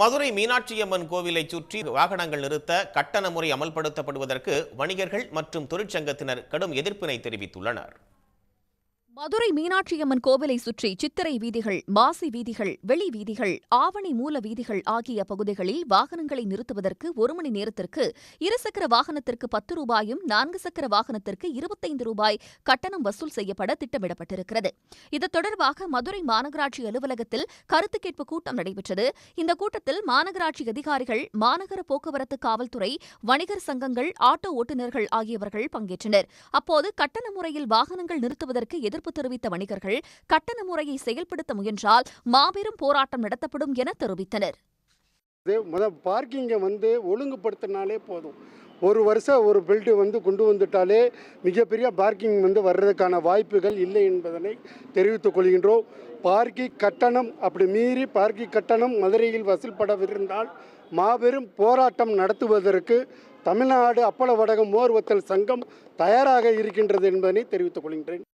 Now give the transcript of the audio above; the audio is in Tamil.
மதுரை மீனாட்சியம்மன் கோவிலை சுற்றி வாகனங்கள் நிறுத்த கட்டண முறை அமல்படுத்தப்படுவதற்கு வணிகர்கள் மற்றும் தொழிற்சங்கத்தினர் கடும் எதிர்ப்பினை தெரிவித்துள்ளனர். மதுரை மீனாட்சியம்மன் கோவிலை சுற்றி சித்திரை வீதிகள் மாசி வீதிகள் வெளி வீதிகள் ஆவணி மூல வீதிகள் ஆகிய பகுதிகளில் வாகனங்களை நிறுத்துவதற்கு ஒரு மணி நேரத்திற்கு இருசக்கர வாகனத்திற்கு பத்து ரூபாயும் நான்கு சக்கர வாகனத்திற்கு இருபத்தைந்து ரூபாய் கட்டணம் வசூல் செய்யப்பட திட்டமிடப்பட்டிருக்கிறது. இது தொடர்பாக மதுரை மாநகராட்சி அலுவலகத்தில் கருத்து கேட்பு கூட்டம் நடைபெற்றது. இந்த கூட்டத்தில் மாநகராட்சி அதிகாரிகள் மாநகர போக்குவரத்து காவல்துறை வணிகர் சங்கங்கள் ஆட்டோ ஓட்டுநர்கள் ஆகியவர்கள் பங்கேற்றனர். அப்போது கட்டண முறையில் வாகனங்கள் நிறுத்துவதற்கு எதிர் எதிர்ப்பு தெரிவித்த வணிகர்கள் கட்டண முறையை செயல்படுத்த முயன்றால் மாபெரும் போராட்டம் நடத்தப்படும் என தெரிவித்தனர். இது பார்க்கிங்கை வந்து ஒழுங்குபடுத்தினாலே போதும். ஒரு வருஷம் ஒரு பில்டு வந்து கொண்டு வந்துட்டாலே மிகப்பெரிய பார்க்கிங் வந்து வர்றதுக்கான வாய்ப்புகள் இல்லை என்பதனை தெரிவித்துக் கொள்கின்றோம். பார்க்கிங் கட்டணம் அப்படி மீறி பார்க்கிங் கட்டணம் மதுரையில் வசூல்படவிருந்தால் மாபெரும் போராட்டம் நடத்துவதற்கு தமிழ்நாடு அப்பள வடகம் மோர் வத்தல் சங்கம் தயாராக இருக்கின்றது என்பதனை தெரிவித்துக் கொள்கின்றேன்.